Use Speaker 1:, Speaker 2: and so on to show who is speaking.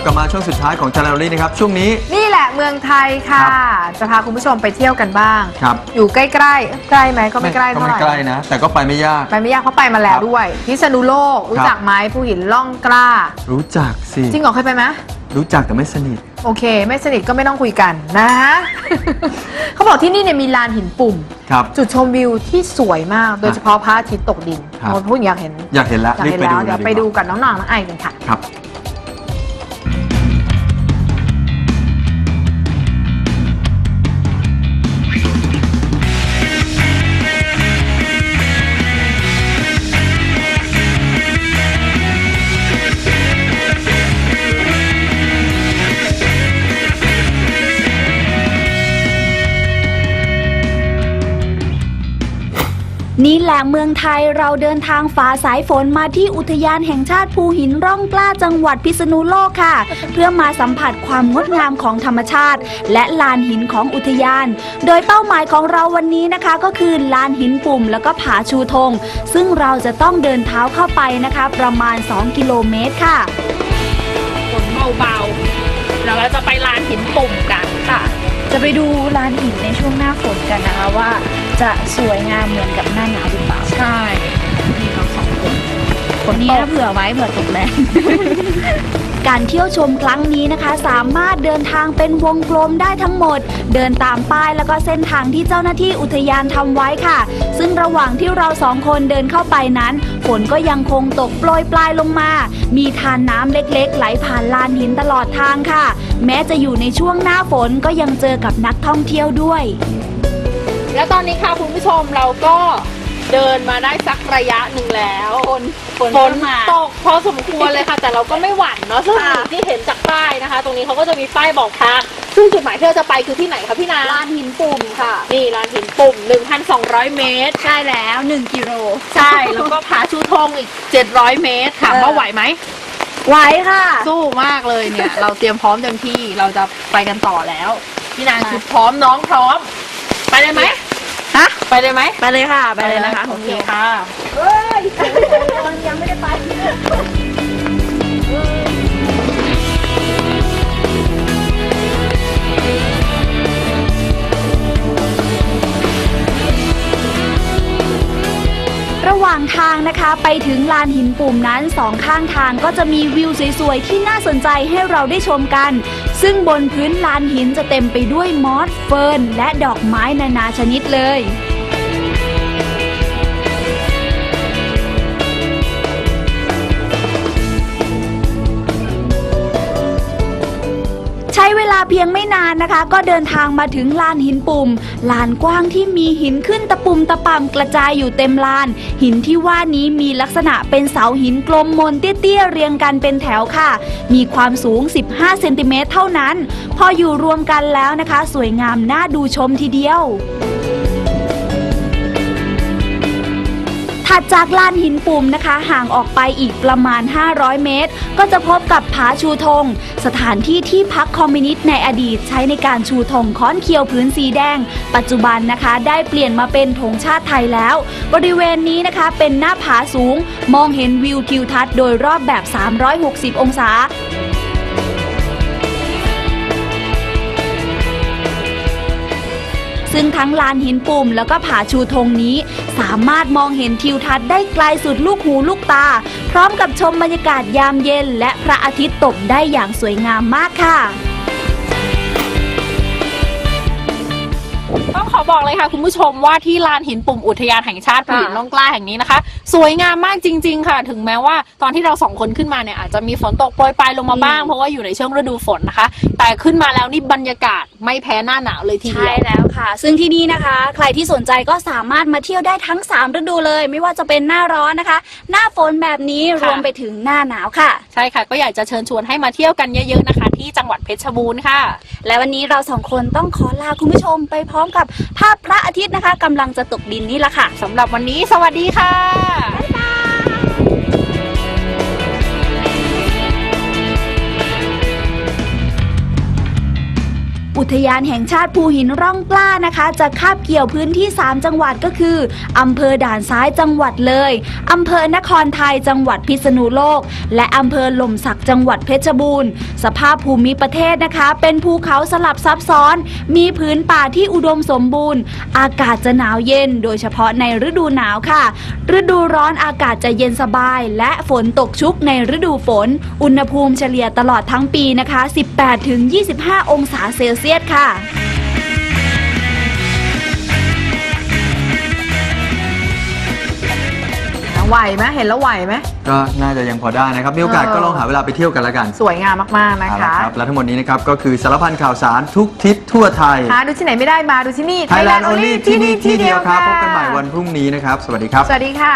Speaker 1: ครับกลับมาช่วงสุดท้ายของจาราลี่นะครับ ช่วงนี้
Speaker 2: นี่แหละเมืองไทยค่ะ จะพาคุณผู้ชมไปเที่ยวกันบ้าง
Speaker 1: ครับ
Speaker 2: อยู่ใกล้ๆ ใกล้ไหมก็ไม่ใกล้
Speaker 1: ก็
Speaker 2: เท่า
Speaker 1: ไม่
Speaker 2: ไหร่
Speaker 1: ใกล้นะ แต่ก็ไปไม่ยาก
Speaker 2: ไปไม่ยากเพราะไปมาแล้ว
Speaker 1: ครับ
Speaker 2: ด้วย พิษณุโลก รู้จักไหมผู้หินล่องกล้า
Speaker 1: รู้จักสิ
Speaker 2: จริงเหรอเคยไปไหม
Speaker 1: รู้จักแต่ไม่สนิท
Speaker 2: โอเค ไม่สนิทก็ไม่ต้องคุยกันนะ เขาบอกที่นี่เนี่ยมีลานหินปุ่ม
Speaker 1: ครับ
Speaker 2: จุดชมวิวที่สวยมาก โดยเฉพาะพระอาทิตย์ตกดิน
Speaker 1: ครับ
Speaker 2: โอ้พูดอยากเห็น
Speaker 1: อยากเห็นแล้ว
Speaker 2: อยาก
Speaker 1: รีบ
Speaker 2: เห็น
Speaker 1: ไป
Speaker 2: แล้
Speaker 1: ดู
Speaker 2: วเดี๋ยว
Speaker 1: ล
Speaker 2: ไปดู
Speaker 1: กว่า
Speaker 2: กับน้องๆน้องไอกันค่ะ
Speaker 1: ครับ
Speaker 3: นี่แหละเมืองไทยเราเดินทางฝ่าสายฝนมาที่อุทยานแห่งชาติภูหินร่องกล้าจังหวัดพิษณุโลกค่ะ เพื่อมาสัมผัสความงดงามของธรรมชาติ และลานหินของอุทยาน โดยเป้าหมายของเราวันนี้นะคะก็คือลานหินปุ่มแล้วก็ผาชูธง ซึ่งเราจะต้องเดินเท้าเข้าไปนะคะ ประมาณ 2 กิโลเมตรค่ะ
Speaker 4: ฝนเบาๆแล้วเราจะไปลานหินปุ่มกัน
Speaker 3: ค่ะ จะไปดูลานหินในช่วงหน้าฝนกันนะคะว่า จะสวยงามเหมือนกับหน้าหนาวหรือเปล่า
Speaker 4: ใช่มีเราสองคน
Speaker 3: คนนี้นะเผื่อไว้เผื่อตกแรงการเที่ยวชมครั้งนี้นะคะ สามารถเดินทางเป็นวงกลมได้ทั้งหมด เดินตามป้ายแล้วก็เส้นทางที่เจ้าหน้าที่อุทยานทำไว้ค่ะ ซึ่งระหว่างที่เราสองคนเดินเข้าไปนั้นฝนก็ยังคงตกโปรยปลายลงมา มีทานน้ำเล็กๆ ไหลผ่านลานหินตลอดทางค่ะ แม้จะอยู่ในช่วงหน้าฝนก็ยังเจอกับนักท่องเที่ยวด้วย
Speaker 4: แล้วตอนนี้ค่ะคุณผู้ชมเราก็เดินมาได้สักระยะหนึ่งแล้วฝน
Speaker 3: ฝน
Speaker 4: ฝน
Speaker 3: มา
Speaker 4: ตกพอสมควรเลยค่ะ แต่เราก็ไม่หวั่นเนาะซึ่ง
Speaker 3: ค่ะ
Speaker 4: ที่เห็นจากป้ายนะคะ ตรงนี้เขาก็จะมีป้ายบอกทางซึ่งจุดหมายที่เราจะไปคือที่ไหนคะพี่นา
Speaker 3: ลานหินปุ่มค่ะ
Speaker 4: นี่ลานหินปุ่ม 1,200 เมตร
Speaker 3: ใช่แล้ว 1กิโล
Speaker 4: ใช่ แล้วก็ผาชูธงอีก 700 เมตรถาม
Speaker 3: เออ
Speaker 4: ว่าไหวไหม
Speaker 3: ไหวค่ะ
Speaker 4: สู้มากเลยเนี่ย เราเตรียมพร้อมเต็มที่เราจะไปกันต่อแล้ว พี่นางคือพร้อมน้องพร้อม ไปเลยไหม
Speaker 3: ฮะ
Speaker 4: ไปเลยไหม
Speaker 3: ไปเลยค่ะ ไปเลยนะคะ
Speaker 4: โอเคค่ะ
Speaker 3: ยังไม่ได้ไประหว่างทางนะคะไปถึงลานหินปุ่มนั้นสองข้างทางก็จะมีวิวสวยๆ ที่น่าสนใจให้เราได้ชมกัน ซึ่งบนพื้นลานหินจะเต็มไปด้วยมอสเฟิร์นและดอกไม้นานาชนิดเลย เวลาเพียงไม่นานนะคะ ก็เดินทางมาถึงลานหินปุ่ม ลานกว้างที่มีหินขึ้นตะปุ่มตะป่ำกระจายอยู่เต็มลาน หินที่ว่านี้มีลักษณะเป็นเสาหินกลมมนเตี้ยๆเรียงกันเป็นแถวค่ะ มีความสูง 15 เซนติเมตรเท่านั้น พออยู่รวมกันแล้วนะคะ สวยงามน่าดูชมทีเดียว ถัดจากลานหินปุ่มนะคะ ห่างออกไปอีกประมาณ 500 เมตร ก็จะพบกับผาชูธง สถานที่ที่พักคอมมิวนิสต์ในอดีตใช้ในการชูธงค้อนเคียวพื้นสีแดง ปัจจุบันนะคะได้เปลี่ยนมาเป็นธงชาติไทยแล้ว บริเวณนี้นะคะเป็นหน้าผาสูง มองเห็นวิวทิวทัศน์โดยรอบแบบ 360 องศา ซึ่งทั้งลานหินปุ่มแล้วก็ผาชูธงนี้ สามารถมองเห็นทิวทัศน์ได้ไกลสุดลูกหูลูกตา พร้อมกับชมบรรยากาศยามเย็น และพระอาทิตย์ตกได้อย่างสวยงามมากค่ะ
Speaker 4: บอกเลยค่ะคุณผู้ชมว่าที่ลานหินปุ่มอุทยานแห่งชาติภูหิน
Speaker 3: ค่ะ
Speaker 4: ล่องกล้าแห่งนี้นะคะ สวยงามมากจริง ๆ ค่ะ ถึงแม้ว่าตอนที่เราสองคนขึ้นมาเนี่ยอาจจะมีฝนตกโปรยปลายลงมาบ้างเพราะว่าอยู่ในช่วงฤดูฝนนะคะ แต่ขึ้นมาแล้วนี่บรรยากาศไม่แพ้หน้าหนาวเลยทีเดี
Speaker 3: ใช่
Speaker 4: ยว
Speaker 3: แล้วค่ะ ซึ่งที่นี่นะคะ ใครที่สนใจก็สามารถมาเที่ยวได้ทั้ง 3 ฤดูเลย ไม่ว่าจะเป็นหน้าร้อนนะคะ หน้าฝนแบบนี้ร
Speaker 4: ค่ะ
Speaker 3: วมไปถึงหน้าหนาวค่ะ
Speaker 4: ใช่ค่ะ ก็อยากจะเชิญชวนให้มาเที่ยวกันเยอะๆนะคะ ที่จังหวัดเพชรบูรณ์ค่ะ
Speaker 3: และวันนี้เราสองคนต้องขอลาคุณผู้ชมไปพร้อมกับถ้าพพระอาทิตย์นะคะกำลังจะตกดินนี่ละค่ะ
Speaker 4: สำหรับวันนี้สวัสดีค่ะ
Speaker 3: ทยานแห่งชาติภูหินร่องกล้านะคะ จะคาบเกี่ยวพื้นที่ 3 จังหวัดก็คืออำเภอด่านซ้ายจังหวัดเลยอำเภอนครไทยจังหวัดพิษณุโลก และอำเภอหล่มสักจังหวัดเพชรบูรณ์สภาพภูมิประเทศนะคะ เป็นภูเขาสลับซับซ้อน มีพื้นป่าที่อุดมสมบูรณ์ อากาศจะหนาวเย็น โดยเฉพาะในฤดูหนาวค่ะ ฤดูร้อนอากาศจะเย็นสบาย และฝนตกชุกในฤดูฝน อุณหภูมิเฉลี่ยตลอดทั้งปีนะคะ 18-25 องศาเซลเซียสค่ะ
Speaker 2: ไหวไหมเห็นแล้วไหวไหม
Speaker 1: ก็น่าจะยังพอได้นะครับ มีโอกาส
Speaker 2: เออ
Speaker 1: ก็ลองหาเวลาไปเที่ยวกันละกัน
Speaker 2: สวยงามมากๆนะ
Speaker 1: เอาละ
Speaker 2: คะ
Speaker 1: ครับ และทั้งหมดนี้นะครับ ก็คือสารพันข่าวสารทุกทิศทั่วไทย
Speaker 2: หาดูที่ไหนไม่ได้มาดูที่นี่
Speaker 1: Thailand Only ที่นี่ที่เดียวครับ พบกันใหม่
Speaker 2: ค่ะ
Speaker 1: วันพรุ่งนี้นะครับ สวัสดีครับ
Speaker 2: สวัสดีค่ะ